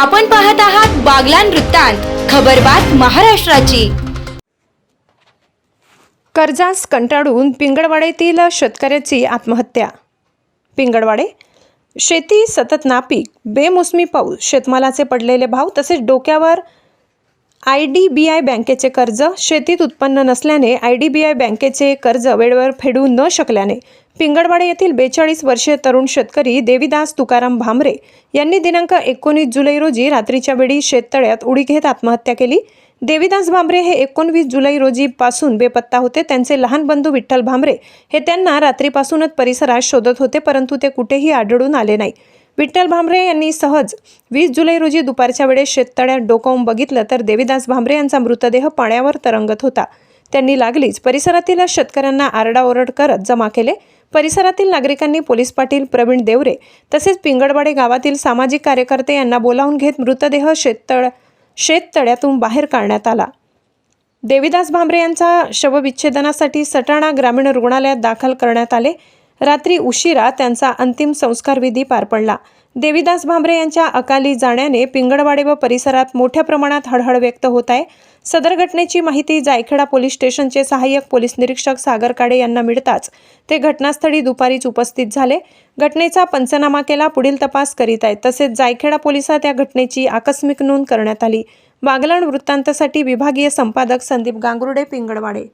आपण पाहत आहात बागलान वृत्तांत खबरबात महाराष्ट्राची. कर्जास कंटाळून पिंगळवाडेतील शेतकऱ्याची आत्महत्या. पिंगळवाडे शेती सतत नापीक बेमोसमी पाऊस शेतमालाचे पडलेले भाव तसेच डोक्यावर आय डी बी आय बँकेचे कर्ज शेतीत उत्पन्न नसल्याने आय डी बी आय बँकेचे कर्ज वेळेवर फेडू न शकल्याने पिंगळवाडे येथील बेचाळीस वर्षीय तरुण शेतकरी देवीदास तुकाराम भामरे यांनी दिनांक एकोणीस जुलै रोजी रात्रीच्या वेळी शेततळ्यात उडी घेत आत्महत्या केली. देवीदास भामरे हे एकोणवीस जुलै रोजीपासून बेपत्ता होते. त्यांचे लहान बंधू विठ्ठल भामरे हे त्यांना रात्रीपासूनच परिसरात शोधत होते परंतु ते कुठेही आढळून आले नाही. विठ्ठल भांबरे यांनी सहज वीस जुलै रोजी दुपारच्या वेळेस शेततळ्यात डोकावून बघितलं तर देवीदास भांबरे यांचा मृतदेह पाण्यावर तरंगत होता. त्यांनी लागलीच. परिसरातील शेतकऱ्यांना आरडाओरड करत जमा केले. परिसरातील नागरिकांनी पोलीस पाटील प्रवीण देवरे तसेच पिंगडवाडे गावातील सामाजिक कार्यकर्ते यांना बोलावून घेत मृतदेह शेततळ शेततळ्यातून बाहेर काढण्यात आला. देवीदास भांबरे यांचा शवविच्छेदनासाठी सटाणा ग्रामीण रुग्णालयात दाखल करण्यात आले. रात्री उशिरा त्यांचा अंतिम संस्कारविधी पार पडला. देविदास भांबरे यांच्या अकाली जाण्याने पिंगळवाडे व परिसरात मोठ्या प्रमाणात हळहळ व्यक्त होत आहे. सदर घटनेची माहिती जायखेडा पोलीस स्टेशनचे सहाय्यक पोलीस निरीक्षक सागर काडे यांना मिळताच. ते घटनास्थळी दुपारीच उपस्थित झाले. घटनेचा पंचनामा केला पुढील तपास करीत आहेत. तसेच जायखेडा पोलिसात या घटनेची आकस्मिक नोंद करण्यात आली. बागलण वृत्तांतासाठी विभागीय संपादक संदीप गांगुर्डे पिंगळवाडे.